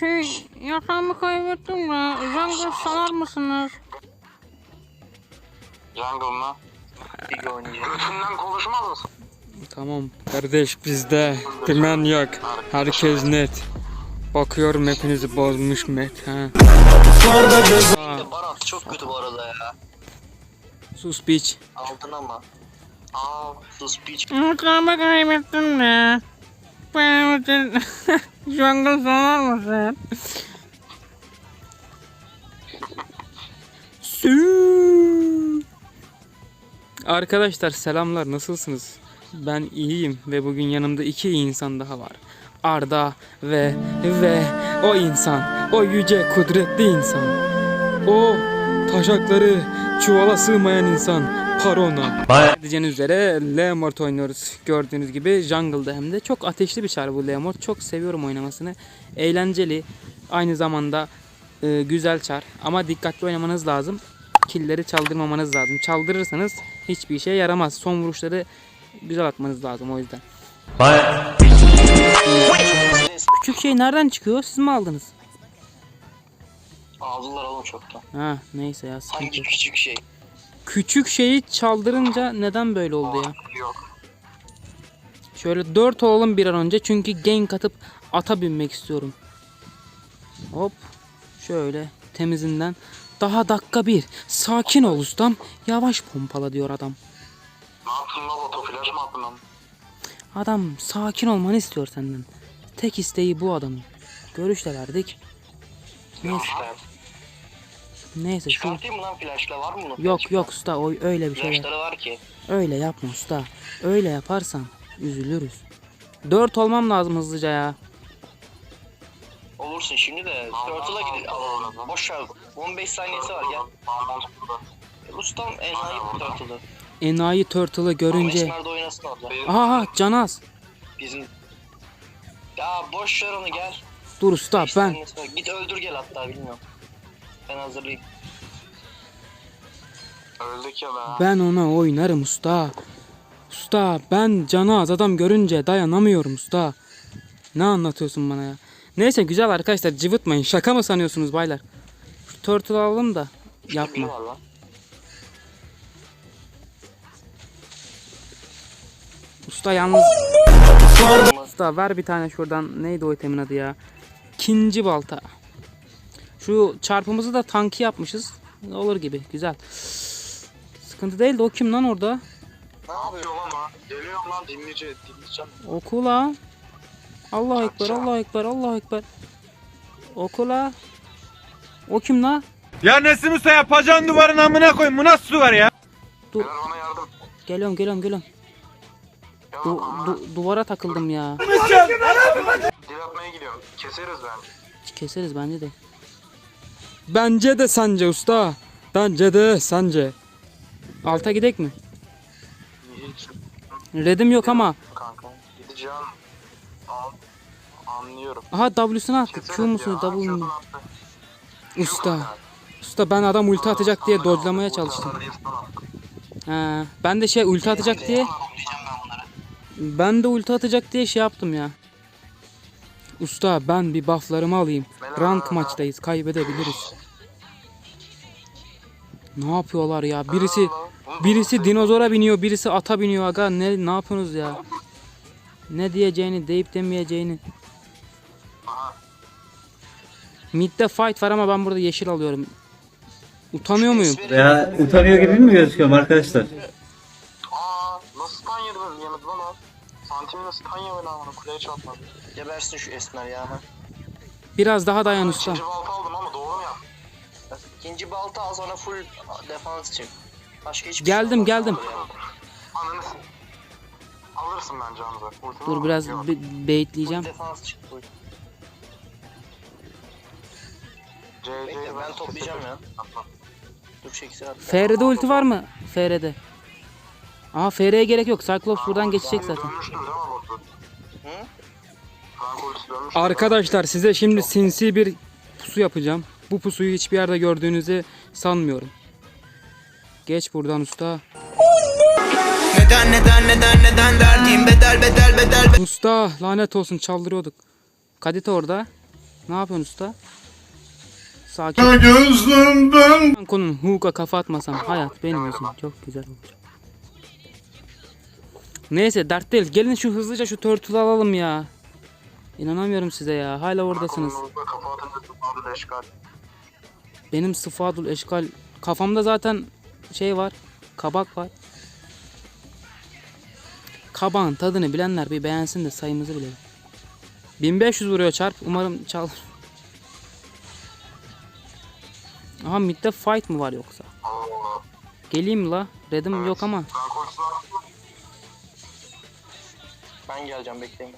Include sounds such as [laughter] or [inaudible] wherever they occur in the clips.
Şey yatağımı kaybettim de jungle salar mısınız? Jungle mı? Lig oynayacağım. Götünden konuşmaz mısın? Tamam kardeş bizde dümen yok. Herkes net. Bakıyorum hepinizi bozmuş met ha. Baran çok kötü bu arada ya. sus biç. Aldın ama. Aa sus piç. Yatağımı kaybettim. Benim için [laughs] jungle salar mısın? Arkadaşlar selamlar nasılsınız? Ben iyiyim ve bugün yanımda iki insan daha var. Arda ve ve o insan, o yüce kudretli insan. O taşakları çuvala sığmayan insan Parona. Diyeceğiniz üzere Leomord oynuyoruz. Gördüğünüz gibi jungle'da hem de çok ateşli bir çar bu Leomord. Çok seviyorum oynamasını. Eğlenceli. Aynı zamanda e, güzel çar. Ama dikkatli oynamanız lazım. Killleri çaldırmamanız lazım. Çaldırırsanız hiçbir işe yaramaz. Son vuruşları güzel atmanız lazım o yüzden. Küçük şey nereden çıkıyor? Siz mi aldınız? Aldılar oğlum çoktan. Ha neyse ya sıkıntı Hangi küçük şey? Küçük şeyi çaldırınca neden böyle oldu ya? Yok. Şöyle 4 olalım bir an önce çünkü gank atıp ata binmek istiyorum. Hop. Şöyle temizinden. Daha dakika bir. Sakin ol ustam. Yavaş pompala diyor adam. Ne yaptın lan oto flash mı attın lan? Adam sakin olmanı istiyor senden. Tek isteği bu adamın. Görüş de verdik. Neyse. Neyse şu... Çıkartayım mı lan flashla var mı bunun? Yok yok usta o öyle bir şey. Flashları var ki. Öyle yapma usta. Öyle yaparsan üzülürüz. 4 olmam lazım hızlıca ya. Olursun şimdi de. Turtle'a gidin. Al, al, Boş ver. 15 saniyesi var gel. Bağlantı burada. Ustam enayi Turtle'ı. Enayi Turtle'ı görünce... Aha Canaz. Bizim... Ya boş ver onu gel. Dur usta ben. Git öldür gel hatta bilmiyorum. Ben hazırlayayım. Öldük ya be. ben ona oynarım usta. Usta ben Canaz adam görünce dayanamıyorum usta. Ne anlatıyorsun bana ya? Neyse güzel arkadaşlar cıvıtmayın. Şaka mı sanıyorsunuz baylar? Şu turtle alalım da yapma. Usta yalnız usta ver bir tane şuradan neydi o itemin adı ya? İkinci balta. Şu çarpımızı da tanki yapmışız. Olur gibi güzel. Sıkıntı değil de o kim lan orada? Ne yapıyor lan o? Geliyorum lan dinleyici, dinleyeceğim. Okula. Allah ekber, Allah ekber, Allah ekber. Okula. O kim la? Ya Nesim Usta yapacağın duvarın amına koyun. Bu nasıl duvar ya? Beyler bana yardım. Geliyorum, geliyorum, geliyorum. Ya Du- du- duvara takıldım ya. dil atmaya gidiyorum. Keseriz ben. Keseriz bence de. Bence de sence usta. Bence de sence. Alta gidek mi? Hiç Redim yok ama. kanka. Gideceğim. Al. Anlıyorum. Aha W'sunu attık. Q musun. W mu? Usta. Usta ben adam ulti atacak diye bu çalıştım. Ha, ben de şey ulti atacak diye. Ben de ulti atacak diye şey yaptım ya. Usta ben bir bufflarımı alayım. Rank maçtayız kaybedebiliriz. Ne yapıyorlar ya? Birisi birisi dinozora biniyor, birisi ata biniyor aga. Ne ne yapıyorsunuz ya? Ne diyeceğini, deyip demeyeceğini. Mid'de fight var ama ben burada yeşil alıyorum. Utanıyor muyum? Ya utanıyor gibi mi gözüküyorum arkadaşlar? Aa nasıl yedin yemedi lan Santimle stun yemedi ama kuleye çarpmadı. Gebersin şu esmer ya. ha. Biraz daha dayan usta. İkinci balta aldım ama doğru mu yaptım? İkinci balta al sonra full defans çık. Başka hiçbir Geldim, şey geldim. Ananı s- Alırsın bence Hamza. Ultimi Dur biraz Yok. be- Full baitleyeceğim. defans çık full. CC Bekle ben toplayacağım ya. Dur çeksin at. FR'de ulti var mı? FR'de. Aa FR'ye gerek yok. Cyclops buradan geçecek zaten. Arkadaşlar size şimdi sinsi bir pusu yapacağım. Bu pusuyu hiçbir yerde gördüğünüzü sanmıyorum. Geç buradan usta. Neden neden neden neden verdiğim bedel bedel bedel Usta lanet olsun çaldırıyorduk. Kadite orada. Ne yapıyorsun usta? Sakin. Gözümden. Konum huka kafa atmasam hayat benim için çok güzel olacak. Neyse dert değil. Gelin şu hızlıca şu turtle alalım ya. İnanamıyorum size ya. Hala oradasınız. Benim sıfadul eşkal kafamda zaten şey var. Kabak var. Kabağın tadını bilenler bir beğensin de sayımızı bilelim. 1500 vuruyor çarp. Umarım çal. Aha midde fight mı var yoksa? Geleyim la. Red'im yok ama. Ben geleceğim bekleyin.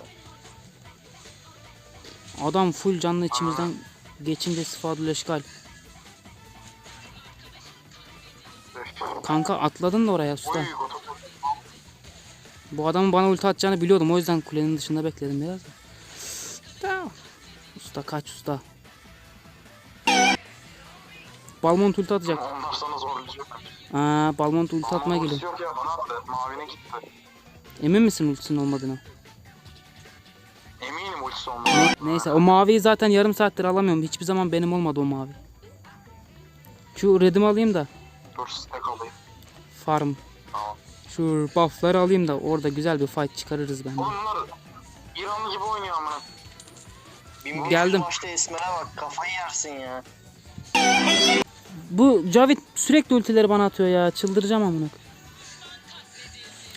Adam full canlı içimizden geçince sıfadul eşkal. Kanka atladın da oraya usta. Bu adamın bana ulti atacağını biliyordum. O yüzden kulenin dışında bekledim biraz. da. Usta kaç usta. Balmont ulti atacak. Onlar sana zorlayacak. Aa, Balmont ulti atmaya geliyor. Yok ya bana attı. Mavine gitti. Emin misin ultisinin olmadığına? Eminim ultisi olmadı. Neyse o maviyi zaten yarım saattir alamıyorum. Hiçbir zaman benim olmadı o mavi. Şu redimi alayım da Dur stack alayım. farm. Tamam. Şu buffları alayım da orada güzel bir fight çıkarırız bence. Oğlum bunlar İranlı gibi oynuyor amına. Bir Geldim. Başta Esmer'e bak kafayı yersin ya. Bu Cavit sürekli ultileri bana atıyor ya. Çıldıracağım amına.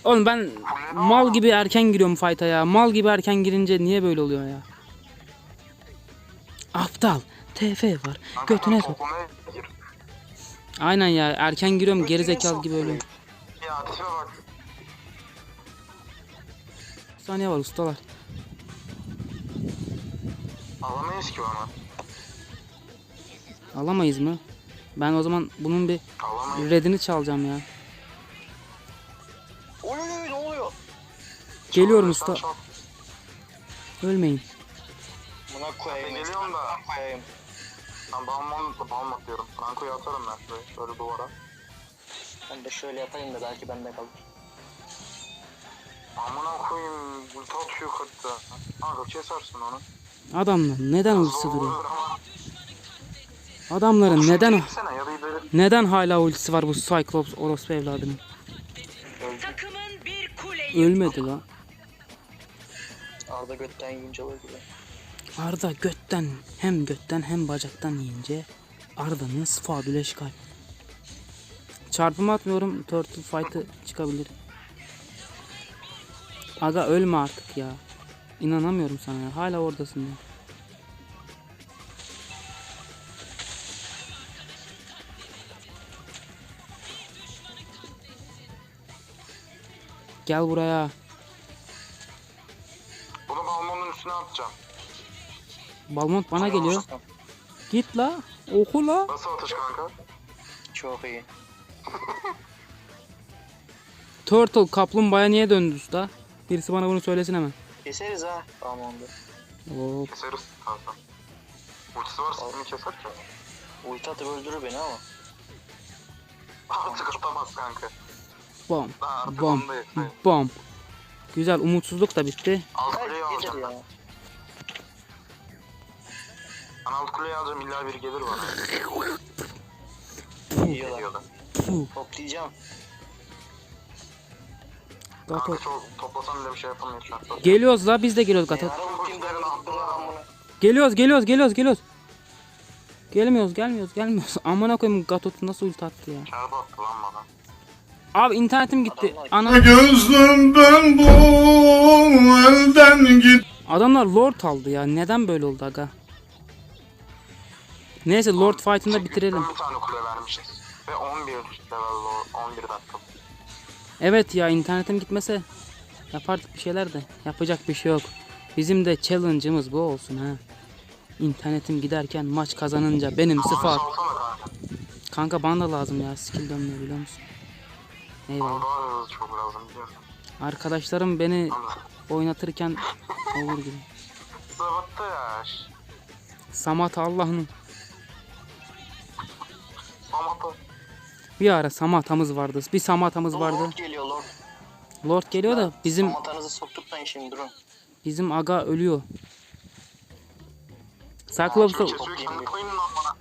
Oğlum ben mal gibi erken giriyorum fight'a ya. Mal gibi erken girince niye böyle oluyor ya? Aptal. TF var. Götüne sok. Aynen ya erken giriyorum geri zekalı gibi ölüyorum. Ya bak. Bir saniye var ustalar. Alamayız ki onu. Alamayız mı? Ben o zaman bunun bir Alamayız. redini çalacağım ya. Oy oy oy ne oluyor? Geliyorum usta. çok- Ölmeyin. Buna koyayım. Ben geliyorum da. Koyayım. Ben balmam, balmam diyorum. Franco'yu atarım ben şöyle, şöyle duvara. Ben de şöyle yapayım da belki bende kalır. Amına koyayım. Ulti atıyor katta. Kanka kesersin onu. Adamlar neden ultisi duruyor? Adamların neden neden hala ultisi var bu Cyclops orospu evladının? Ölmedi la. Arda götten yiyince gibi. Arda götten hem götten hem bacaktan yiyince Arda'nın sıfadül eşkal. Çarpımı atmıyorum. Turtle fight'ı çıkabilir. Aga ölme artık ya. İnanamıyorum sana ya. Hala oradasın ya. Gel buraya. Bunu balmonun üstüne atacağım. Balmont bana geliyor. Git la. Oku la. Nasıl atış kanka? Çok iyi. [laughs] Turtle kaplumbağa niye döndü usta? Birisi bana bunu söylesin hemen. Keseriz ha. Tamam oldu. Hop. Keseriz kanka. Ultisi varsa bunu keser ki. Ulti atıp öldürür beni ama. Artık atamaz kanka. Bom. Bom. Bom. Güzel umutsuzluk da bitti. Alt alacağım. ya. Ben alt kuleyi alacağım illa biri gelir bana. Yiyorlar. Geliyorlar. Toplayacağım. Kanka çok toplasam bile bir şey yapamıyor şu an. Geliyoruz la biz de geliyoruz amına. Geliyoruz geliyoruz geliyoruz geliyoruz. Gelmiyoruz gelmiyoruz gelmiyoruz. [laughs] Amına koyayım Gato nasıl ulti attı ya. Çarpı attı lan bana. Abi internetim gitti. Adamlar- Ana Gözümden bu elden git. adamlar lord aldı ya. Neden böyle oldu aga? Neyse lord fight'ını da bitirelim. Bir tane kule vermişiz. Ve 11 level o- 11 dakika. Evet ya internetim gitmese yapardık bir şeyler de yapacak bir şey yok. Bizim de challenge'ımız bu olsun ha. İnternetim giderken maç kazanınca benim sıfat. Kanka bana da lazım ya skill dönmüyor biliyor musun? Eyvallah. Bana çok lazım? Arkadaşlarım beni oynatırken olur gibi. Ya. Samat Allah'ın. Ama da Bir ara Samat'amız vardı. Bir Samat'amız vardı. Lord geliyor Lord. Lord geliyor da bizim Amatanızı soktuktan şimdi durun. bizim aga ölüyor. Lan bana.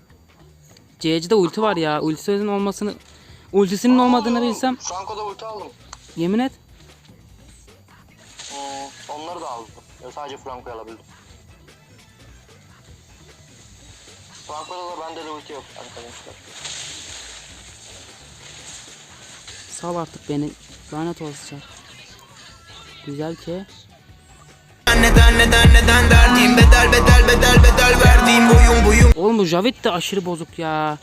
CC'de ulti var ya. Ultisinin olmasını ultisinin olmadığını bilsem Franco'da ulti aldım. yemin et. Hmm, onları da aldım. Ya sadece Franco'yu alabildim. Franco'da da bende de ulti yok arkadaşlar. Sal artık beni. Lanet olsun. Güzel ki. Neden neden neden derdim bedel bedel bedel bedel verdiğim boyun boyun Oğlum bu Javit de aşırı bozuk ya.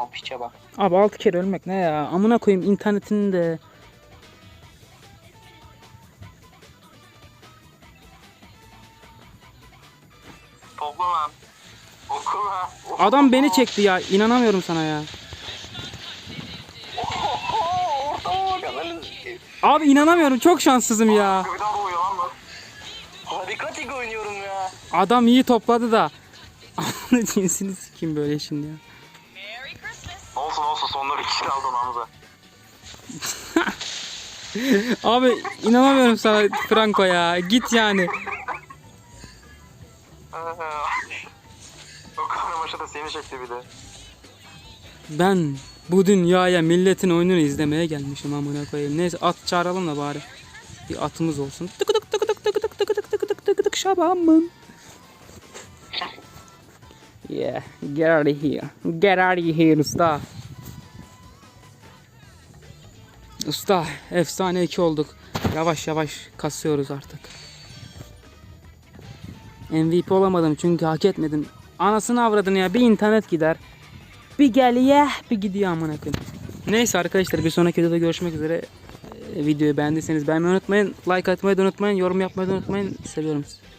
Mal piçe bak. Abi 6 kere ölmek ne ya? Amına koyayım internetini de. Topla lan. Oku lan. Of. Adam beni çekti ya. İnanamıyorum sana ya. Abi inanamıyorum. Çok şanssızım ya. Bu. Harikatik oynuyorum ya. Adam iyi topladı da. [laughs] Cinsini sikeyim böyle şimdi ya. Sonunda bir kişi aldın Hamza. [laughs] Abi inanamıyorum sana Franco ya. Git yani. [laughs] o kadar maçta da seni çekti bir de. Ben bu dünyaya milletin oyununu izlemeye gelmişim amına koyayım. Neyse at çağıralım da bari. Bir atımız olsun. Tık tık tık tık tık tık tık tık tık tık tık tık şabamın. Yeah, get out of here. Get out of here usta. Usta, efsane iki olduk. Yavaş yavaş kasıyoruz artık. MVP olamadım çünkü hak etmedim. Anasını avradını ya bir internet gider. Bir geliyor bir gidiyor amına koyayım. Neyse arkadaşlar bir sonraki videoda görüşmek üzere. Ee, videoyu beğendiyseniz beğenmeyi unutmayın. Like atmayı da unutmayın. Yorum yapmayı da unutmayın. Seviyorum sizi.